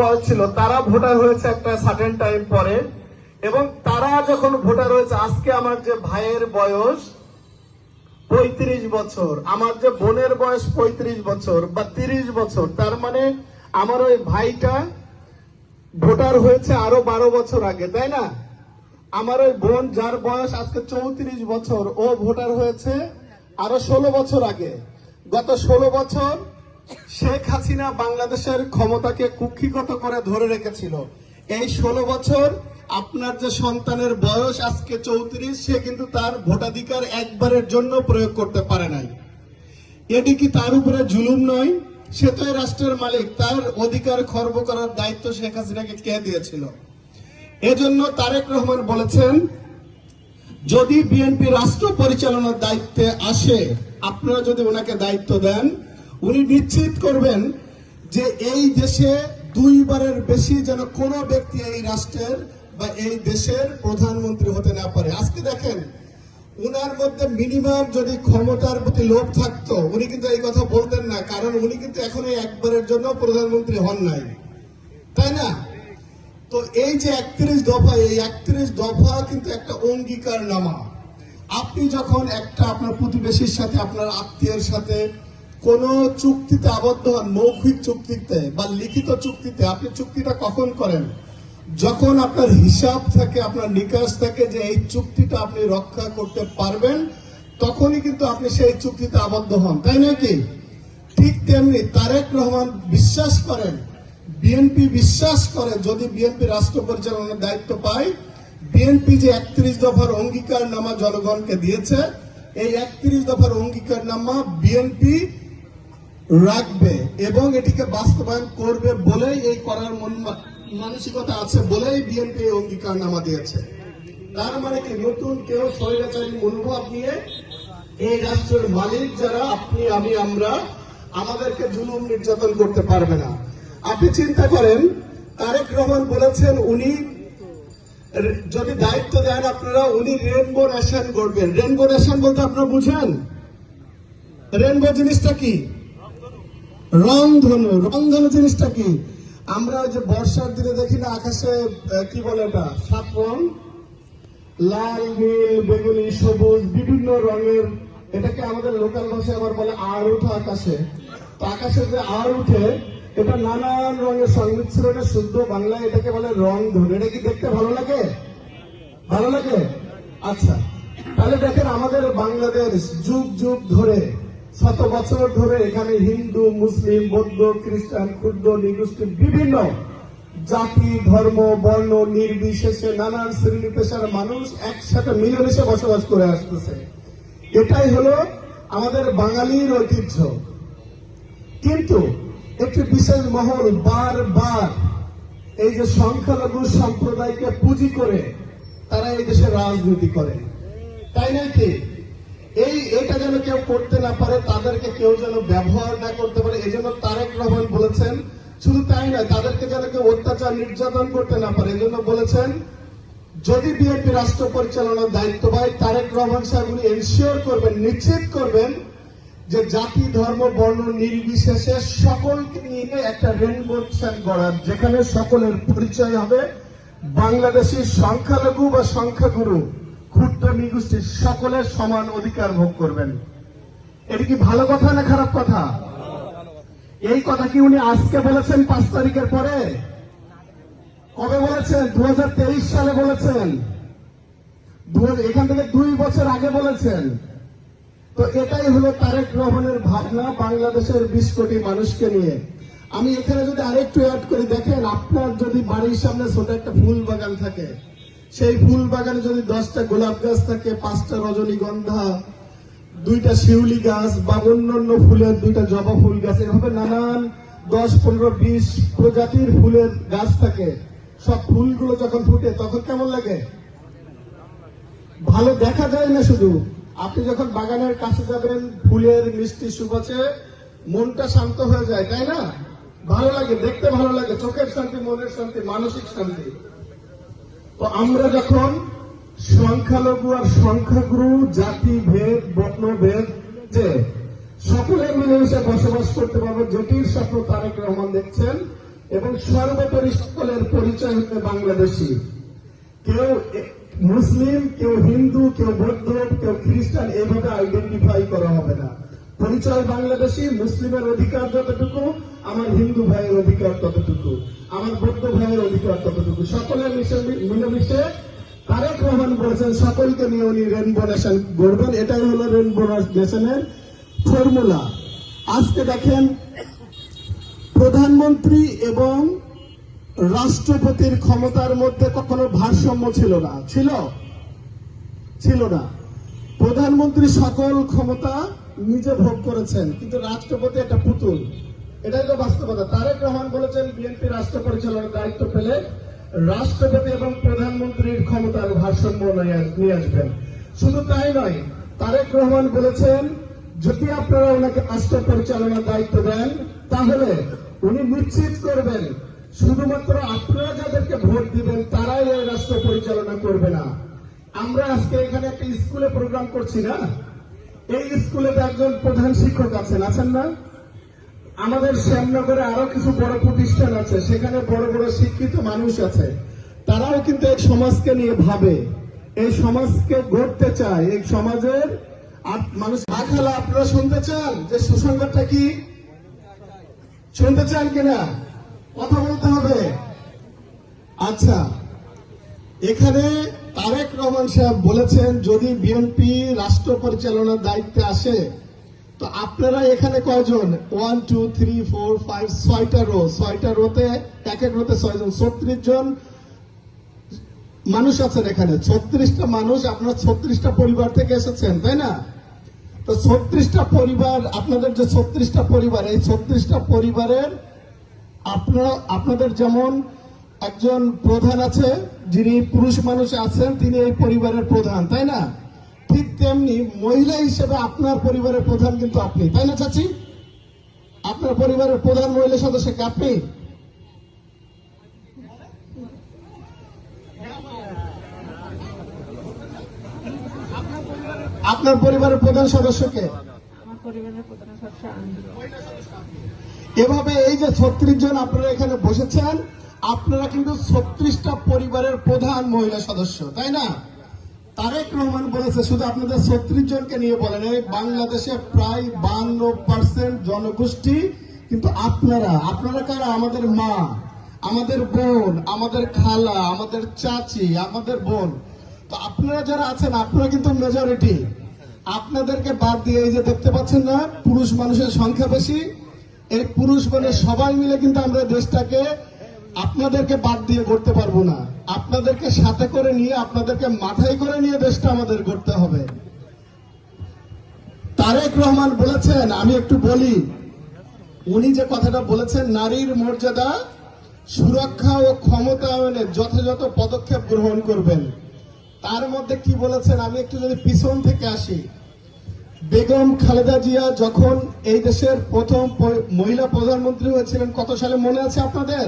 বয়স ছিল, তারা ভোটার হয়েছে একটা সার্টেন টাইম পরে। এবং তারা যখন ভোটার হয়েছে, আজকে আমার যে ভাইয়ের বয়স পঁয়ত্রিশ বছর, আমার যে বোনের বয়স পঁয়ত্রিশ বছর বা তিরিশ বছর, তার মানে আমার ওই ভাইটা ভোটার হয়েছে আরও বারো বছর আগে, তাই না? আমার ওই বোন যার বয়স আজকে চৌত্রিশ বছর, ও ভোটার হয়েছে আরও ষোলো বছর আগে। গত ষোলো বছর শেখ হাসিনা বাংলাদেশের ক্ষমতাকে কুক্ষিগত করে ধরে রেখেছিল। এই ষোলো বছর আপনার যে সন্তানের বয়স আজকে চৌত্রিশ, সে কিন্তু তার ভোটাধিকার একবারের জন্য প্রয়োগ করতে পারে নাই। এটি কি তার উপরে জুলুম নয়? সে তো রাষ্ট্রের মালিক, তার অধিকার খর্ব করার দায়িত্ব শেখ হাসিনাকে কে দিয়েছিল? এজন্য তারেক রহমান বলেছেন, যদি বিএনপি রাষ্ট্র পরিচালনার দায়িত্বে আসে, আপনারা যদি ওনাকে দায়িত্ব দেন উনি নিশ্চিত করবেন যে এই দেশে দুইবারের বেশি যেন কোনো ব্যক্তি এই রাষ্ট্রের বা এই দেশের প্রধানমন্ত্রী হতে না পারে। আজকে দেখেন, উনার মধ্যে মিনিমাম যদি ক্ষমতার প্রতি লোভ থাকতো, উনি কিন্তু এই কথা বলতেন না, কারণ উনি কিন্তু এখন এই একবারের জন্য প্রধানমন্ত্রী হন নাই। তাই না? তো এই যে একত্রিশ দফা, এই একত্রিশ দফা কিন্তু একটা অঙ্গীকার নামা আপনি যখন একটা আপনার প্রতিবেশীর সাথে, আপনার আত্মীয়ের সাথে কোন চুক্তিতে আবদ্ধ হন, মৌখিক চুক্তিতে বা লিখিত চুক্তিতে, আপনি চুক্তিটা কখন করেন? যখন আপনার হিসাব থাকে, আপনার নিকাশ থাকে যে এই চুক্তিটা আপনি রক্ষা করতে পারবেন, তখনই কিন্তু আপনি সেই চুক্তিতে আবদ্ধ হন, তাই নাকি ঠিক তেমনি তারেক রহমান বিশ্বাস করেন, বিএনপি বিশ্বাস করে, যদি বিএনপি রাষ্ট্র পরিচালনার দায়িত্ব পায়, বিএনপি যে একত্রিশ দফার অঙ্গীকার নামা জনগণকে দিয়েছে, এই একত্রিশ দফার অঙ্গীকার নামা বিএনপি রাখবে এবং এটিকে বাস্তবায়ন করবে বলেই এই করার মন মানসিকতা আছে বলেই বিএনপি অঙ্গীকার নামা দিয়েছে। তার মানে কি? নতুন কেউ স্বৈরাচারী মনোভাব নিয়ে এই রাষ্ট্রের মালিক যারা, আপনি, আমি, আমরা, আমাদেরকে জুলুম নির্যাতন করতে পারবে না। আপনি চিন্তা করেন, তারেক রহমান বলেছেন, উনি যদি দায়িত্ব দেন আপনারা, উনি রেনবো রেশন করবেন রেনবো রেশন বলতে আপনারা বুঝেন? রেনবো জিনিসটা কি? রংধনু রংধনু জিনিসটা কি? আমরা যে বর্ষার দিনে দেখি না, আকাশে কি বলে এটা সাত রং? লাল, নীল, বেগুনি, সবুজ, বিভিন্ন রঙের, এটাকে আমাদের লোকাল ভাষায় আবার বলে আর উঠে আকাশে। তো আকাশে যে আর উঠে, এটা নানান রঙের সংমিশ্রণে শুদ্ধ বাংলায় এটাকে বলে রং ধরে এটা কি দেখতে ভালো লাগে? ভালো লাগে? আচ্ছা তাহলে দেখেন আমাদের বাংলাদেশ যুগ যুগ ধরে শত বছর ধরে এখানে হিন্দু, মুসলিম, বৌদ্ধ, খ্রিস্টান, ক্ষুদ্র, নিগোষ্ঠী, বিভিন্ন জাতি, ধর্ম, বর্ণ, নির্বিশেষে নানান শ্রেণি পেশার মানুষ একসাথে মিলেমিশে বসবাস করে আসতেছে। এটাই হলো আমাদের বাঙালির ঐতিহ্য। কিন্তু একটি বিশেষ মহল বারবার এই যে সংখ্যালঘু সম্প্রদায়কে পুঁজি করে তারা এই দেশে রাজনীতি করে। তাই নাকি? এটা যেন কেউ করতে না পারে, তাদেরকে কেউ যেন ব্যবহার না করতে পারে এই জন্য তারেক রহমান বলেছেন, শুধু তাই না তাদেরকে যেন কেউ অত্যাচার নির্যাতন করতে না পারে এই জন্য বলেছেন, যদি বিএনপি রাষ্ট্র পরিচালনার দায়িত্ব পায়, তারেক রহমান সাহেব উনি এনশিওর করবেন, নিশ্চিত করবেন যে জাতি, ধর্ম, বর্ণ নির্বিশেষে সকলকে নিয়ে একটা রেনবো গড়ার, যেখানে সকলের পরিচয় হবে বাংলাদেশি সংখ্যালঘু বা সংখ্যাগুরু। ক্ষুদ্র নিগোষ্ঠীর সকলের সমান অধিকার ভোগ করবেন। এটা কি ভালো কথা না খারাপ কথা? এই কথা কি উনি আজকে বলেছেন পাঁচ তারিখের পরে? কবে বলেছেন? দু সালে বলেছেন। এখান থেকে দুই বছর আগে বলেছেন। তো এটাই হলো তারেক রহমানের ভাবনা বাংলাদেশের বিশ কোটি মানুষকে নিয়ে। আমি এখানে যদি আরেকটু অ্যাড করি, দেখেন আপনার যদি বাড়ির সামনে ছোট একটা ফুল বাগান থাকে সেই ফুল বাগানে যদি দশটা গোলাপ গাছ থাকে, পাঁচটা রজনীগন্ধা, দুইটা শিউলি গাছ বা অন্যান্য ফুলের দুইটা জবা ফুল গাছ, এভাবে নানান দশ, পনেরো, বিশ প্রজাতির ফুলের গাছ থাকে। সব ফুলগুলো যখন ফুটে, তখন কেমন লাগে? ভালো দেখা যায় না শুধু। আপনি যখন বাগানের কাছে যাবেন, ফুলের মিষ্টি সুবাসে মনটা শান্ত হয়ে যায়, তাই না? ভালো লাগে, দেখতে ভালো লাগে, চোখের শান্তি, মনের শান্তি, মানসিক শান্তি। তো আমরা যখন সংখ্যালঘু আর সংখ্যাগুরু, জাতি, ভেদ, বর্ণ, ভেদ, যে সকলে মিলেমিশে বসবাস করতে পারব যেটির স্বপ্ন তারেক রহমান দেখছেন, এবং সর্বোপরি সকলের পরিচয় হচ্ছে বাংলাদেশি। কেউ মুসলিম, কেউ হিন্দু, কেউ বৌদ্ধ, কেউ খ্রিস্টান এইভাবে আইডেন্টিফাই করা হবে না। পরিচয় বাংলাদেশি, মুসলিমের অধিকার যতটুকু আমার হিন্দু ভাইয়ের অধিকার ততটুকু আমার বৌদ্ধ ভাইয়ের অধিকার ততটুকু সকলের মিশে মিলেমিশে তারেক রহমান বলেছেন, সকলকে নিয়ে উনি রেনবো নেশন গড়বেন। এটাই হলো রেনবো নেশনের ফর্মুলা আজকে দেখেন, প্রধানমন্ত্রী এবং রাষ্ট্রপতির ক্ষমতার মধ্যে কখনো ভারসাম্য ছিল না। ছিল? ছিল না। প্রধানমন্ত্রী সকল ক্ষমতা নিজে ভোগ করেছেন, কিন্তু রাষ্ট্রপতি একটা পুতুল। এটাই তো বাস্তবতা তারেক রহমান বলেছেন, বিএনপি রাষ্ট্র পরিচালনার দায়িত্ব পেলে রাষ্ট্রপতি এবং প্রধানমন্ত্রীর ক্ষমতার ভারসাম্য নিয়ে- আসবেন। শুধু তাই নয়, তারেক রহমান বলেছেন, যদি আপনারা ওনাকে রাষ্ট্র পরিচালনার দায়িত্ব দেন, তাহলে উনি নিশ্চিত করবেন, শুধুমাত্র আপনারা যাদেরকে ভোট দিবেন, তারাই এই রাষ্ট্র পরিচালনা করবে না। আমরা আজকে এখানে একটা স্কুলে প্রোগ্রাম করছি না? এই স্কুলে একজন প্রধান শিক্ষক আছেন আছেন না? আমাদের শ্যামনগরে আরও কিছু বড় প্রতিষ্ঠান আছে, সেখানে বড় বড় শিক্ষিত মানুষ আছে। তারাও কিন্তু এই সমাজকে নিয়ে ভাবে, এই সমাজকে গড়তে চায়, এই সমাজের মানুষ আখালা, আপনারা শুনতে চান যে সুসংবাদটা কি? শুনতে চান কিনা? কথা বলতে হবে। আচ্ছা এখানে তারেক রহমান সাহেব বলেছেন, যদি বিএনপি রাষ্ট্র পরিচালনার দায়িত্বে আসে তো আপনারা এখানে কয়জন? One two three four five ছয়টা রো ছয়টা রোতে এক এক রোতে ছয়জন। ছত্রিশ জন মানুষ আছেন এখানে। ছত্রিশটা মানুষ আপনারা ছত্রিশটা পরিবার থেকে এসেছেন, তাই না? তো ছত্রিশটা পরিবার, আপনাদের যে ছত্রিশটা পরিবার, এই ছত্রিশটা পরিবারের আপনারা, আপনাদের যেমন একজন প্রধান আছে, যিনি পুরুষ মানুষ আছেন, তিনি এই পরিবারের প্রধান, তাই না? ঠিক তেমনি মহিলা হিসেবে আপনার পরিবারের প্রধান কিন্তু আপনি তাই না চাচি? আপনার পরিবারের প্রধান মহিলা সদস্য কি আপনি? আপনার পরিবারের প্রধান সদস্যকে এভাবে এই যে ছত্রিশ জন আপনারা এখানে বসেছেন আপনারা কিন্তু ছত্রিশটা পরিবারের প্রধান মহিলা সদস্য তাই না? তারেক রহমান বলেছে, শুধু আপনাদের ছত্রিশ জনকে নিয়ে বলেন এই বাংলাদেশে প্রায় বান্ন পার্সেন্ট জনগোষ্ঠী, কিন্তু আপনারা আপনারা কারা? আমাদের মা, আমাদের বোন, আমাদের খালা, আমাদের চাচি, আমাদের বোন। তো আপনারা যারা আছেন, আপনারা কিন্তু মেজরিটি আপনাদেরকে বাদ দিয়ে এই যে দেখতে পাচ্ছেন না, পুরুষ মানুষের সংখ্যা বেশি। এই পুরুষ মানে সবাই মিলে কিন্তু আমরা দেশটাকে আপনাদেরকে বাদ দিয়ে করতে পারব না। আপনাদেরকে সাথে করে নিয়ে, আপনাদেরকে মাথায় করে নিয়ে দেশটা আমাদের করতে হবে। তারেক রহমান বলেছেন, আমি একটু বলি, উনি যে কথাটা বলেছেন, নারীর মর্যাদা, সুরক্ষা ও ক্ষমতায়নের যথাযথ পদক্ষেপ গ্রহণ করবেন। তার মধ্যে কি বলেছেন, আমি একটু যদি পিছন থেকে আসি। বেগম খালেদা জিয়া যখন এই দেশের প্রথম মহিলা প্রধানমন্ত্রী হয়েছিলেন, কত সালে মনে আছে আপনাদের?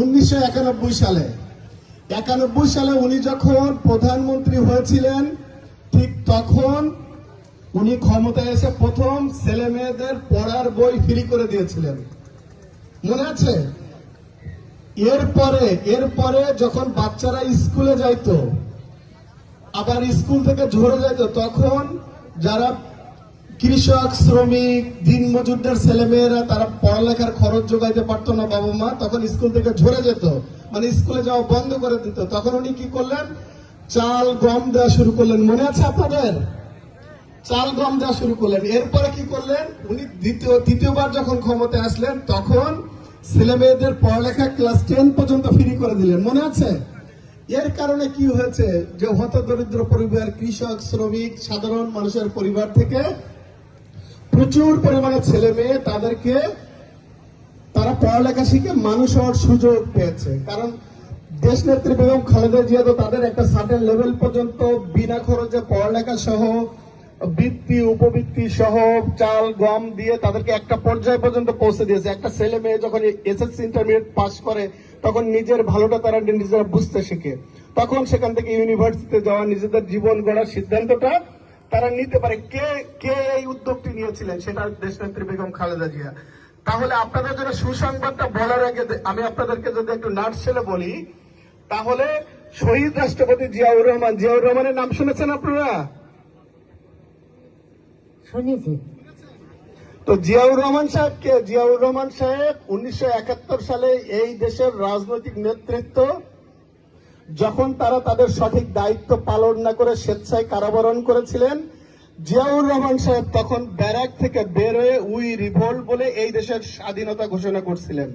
উনিশশো একানব্বই সালে। একানব্বই সালে উনি যখন প্রধানমন্ত্রী হয়েছিলেন, ঠিক তখন উনি ক্ষমতায় এসে প্রথম ছেলে মেয়েদের পড়ার বই ফ্রি করে দিয়েছিলেন। মনে আছে? এরপরে এরপরে যখন বাচ্চারা স্কুলে যাইতো, আবার স্কুল থেকে ঝরে যেত তখন যারা কৃষক, শ্রমিক, দিন মজুরদের ছেলেমেয়েরা তারা পড়ালেখার খরচ যোগাইতে পারতো না বাবা মা, তখন স্কুল থেকে ঝরে যেত। মানে স্কুলে যাওয়া বন্ধ করে দিত। তখন উনি কি করলেন? চাল, গম দেওয়া শুরু করলেন। মনে আছে আপনাদের? চাল, গম দেওয়া শুরু করলেন। এরপরে কি করলেন? উনি দ্বিতীয়, তৃতীয়বার যখন ক্ষমতায় আসলেন, তখন ছেলে মেয়েদের পড়ালেখা ক্লাস টেন পর্যন্ত ফ্রি করে দিলেন। মনে আছে? এর কারণে কি হয়েছে? যে হত দরিদ্র পরিবার, কৃষক, শ্রমিক, সাধারণ মানুষের পরিবার থেকে প্রচুর পরিমাণে ছেলে মেয়ে তাদেরকে তারা পড়ালেখা শিখে মানুষ হওয়ার সুযোগ পেয়েছে। কারণ দেশ নেত্রী বেগম খালেদা জিয়া তো তাদের একটা সার্টেন লেভেল পর্যন্ত বিনা খরচে পড়ালেখা সহ, বৃত্তি, উপবৃত্তি সহ চাল, গম দিয়ে তাদেরকে একটা পর্যায় পর্যন্ত পৌঁছে দিয়েছে। একটা ছেলে মেয়ে যখন এসএসসি ইন্টারমিডিয়েট পাস করে, তখন নিজের ভালোটা তারা নিজেরা বুঝতে শিখে। তখন সেখান থেকে ইউনিভার্সিটিতে যাওয়া, নিজেদের জীবন গড়ার সিদ্ধান্তটা তারা নিতে পারে। কে কে এই উদ্যোগটি নিয়েছিলেন? সেটা দেশনেত্রী বেগম খালেদা জিয়া। তাহলে আপনাদের জন্য সুসংবাদটা বলার আগে আমি আপনাদেরকে যদি একটু নাট ছেলে বলি তাহলে শহীদ রাষ্ট্রপতি জিয়াউর রহমান জিয়াউর রহমানের নাম শুনেছেন আপনারা? শুনেছি। তো জিয়াউর রহমান সাহেবকে জিয়াউর রহমান সাহেব উনিশশো একাত্তর সালে এই দেশের রাজনৈতিক নেতৃত্ব যখন তারা তাদের সঠিক দায়িত্ব পালন না করে স্বেচ্ছায় কারাবরণ করেছিলেন, জিয়াউর রহমান সাহেব তখন ব্যারাক থেকে বের হয়ে উই রিভোল্ট বলে এই দেশের স্বাধীনতা ঘোষণা করছিলেন।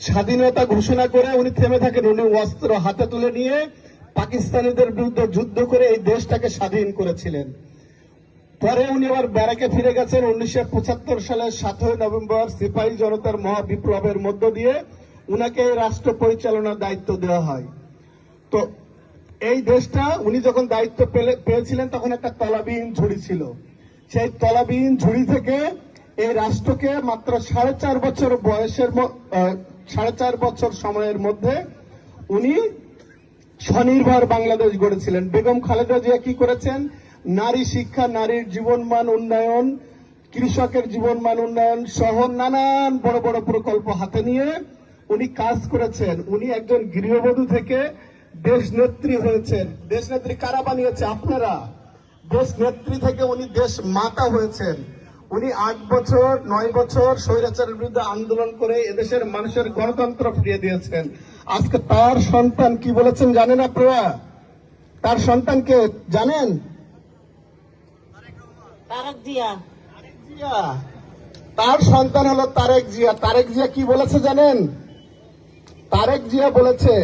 স্বাধীনতা ঘোষণা করে উনি থেমে থাকেন, উনি অস্ত্র হাতে তুলে নিয়ে পাকিস্তানিদের বিরুদ্ধে যুদ্ধ করে এই দেশটাকে স্বাধীন করেছিলেন। পরে উনি আবার ব্যারাকে ফিরে গেছেন উনিশশো পঁচাত্তর সালের সাতই নভেম্বর সিপাহী জনতার মহাবিপ্লবের মধ্য দিয়ে। উনাকে রাষ্ট্র পরিচালনার দায়িত্ব দেওয়া হয়। তো এই দেশটা উনি যখন দায়িত্ব পেয়েছিলেন, তখন একটা তলাবিহীন ঝুড়ি ছিল। সেই তলাবিহীন ঝুড়ি থেকে এই রাষ্ট্রকে মাত্র সাড়ে চার বছর বয়সের সাড়ে চার বছর সময়ের মধ্যে উনি স্বনির্ভর বাংলাদেশ গড়েছিলেন। বেগম খালেদা জিয়া কি করেছেন? নারী শিক্ষা, নারীর জীবনমান উন্নয়ন, কৃষকের জীবনমান উন্নয়ন সহ নানান বড় বড় প্রকল্প হাতে নিয়ে উনি কাজ করেছেন। উনি একজন গৃহবধূ থেকে দেশ নেত্রী হয়েছেন। দেশ নেত্রী কারা বানিয়েছে আপনারা? দেশ নেত্রী থেকে উনি দেশ মাতা হয়েছেন। উনি আট বছর নয় বছর স্বৈরাচারের বিরুদ্ধে আন্দোলন করে এদেশের মানুষের গণতন্ত্র ফিরিয়ে দিয়েছেন। আজকে তার সন্তান কি বলেছেন জানেন আপনারা? তার সন্তানকে জানেন? তারক জিয়া। জিয়া। তার সন্তান হলো তারেক জিয়া। তারেক জিয়া কি বলেছে জানেন? তারেক জিয়া বলেছে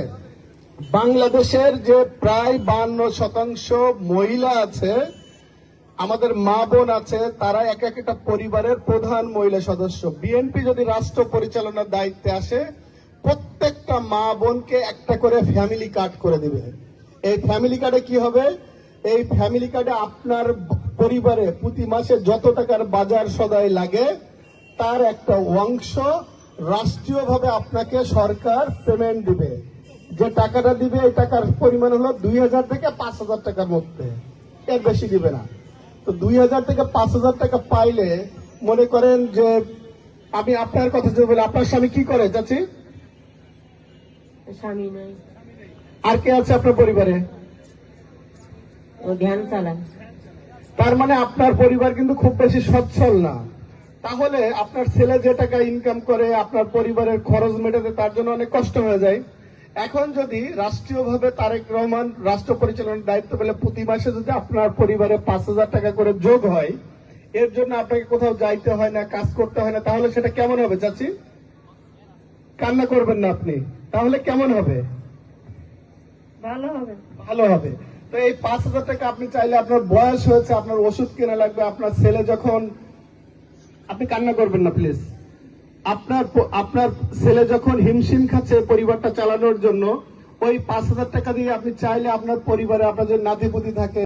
বাংলাদেশের যে প্রায় বান্ন শতাংশ মহিলা আছে, আমাদের মা বোন আছে, তারা এক এক একটা পরিবারের প্রধান মহিলা সদস্য। বিএনপি যদি রাষ্ট্র পরিচালনার দায়িত্বে আসে, প্রত্যেকটা মা বোনকে একটা করে ফ্যামিলি কার্ড করে দিবে। এই ফ্যামিলি কার্ডে কি হবে? এই ফ্যামিলি কার্ডে আপনার পরিবারে প্রতি মাসে যত টাকার বাজার সদাই লাগে, তার একটা অংশ রাষ্ট্রীয়ভাবে আপনাকে সরকার পেমেন্ট দিবে। যে টাকাটা দিবে এই টাকার পরিমাণ হলো দুই হাজার থেকে পাঁচ হাজার টাকার মধ্যে। এর বেশি দিবে না। তো দুই হাজার থেকে পাঁচ হাজার টাকা পাইলে মনে করেন যে আমি আপনার কথা যদি বলি আপনার স্বামী কি করে চাচি? স্বামী নাই। আর কে আছে আপনার পরিবারে? ও ধ্যান চালায় তার মানে আপনার পরিবার কিন্তু খুব বেশি সচ্ছল না। তাহলে আপনার ছেলে যে টাকা ইনকাম করে আপনার পরিবারের খরচ মেটাতে তার জন্য অনেক কষ্ট হয়ে যায়। এখন যদি রাষ্ট্রীয়ভাবে তারেক রহমান রাষ্ট্র পরিচালনার দায়িত্ব পেলে প্রতি মাসে যদি আপনার পরিবারে পাঁচ হাজার টাকা করে যোগ হয় এর জন্য আপনাকে কোথাও যাইতে হয় না কাজ করতে হয় না তাহলে সেটা কেমন হবে চাচি? কান্না করবেন না আপনি। তাহলে কেমন হবে? ভালো হবে। ভালো হবে। তো এই পাঁচ হাজার টাকা আপনি চাইলে আপনার বয়স হয়েছে আপনার ওষুধ কেনা লাগবে আপনার ছেলে যখন আপনি কান্না করবেন না প্লিজ আপনার আপনার ছেলে যখন হিমশিম খাচ্ছে পরিবারটা চালানোর জন্য, ওই পাঁচ হাজার টাকা দিয়ে আপনি চাইলে আপনার পরিবারে আপনার যে নাতিপুতি থাকে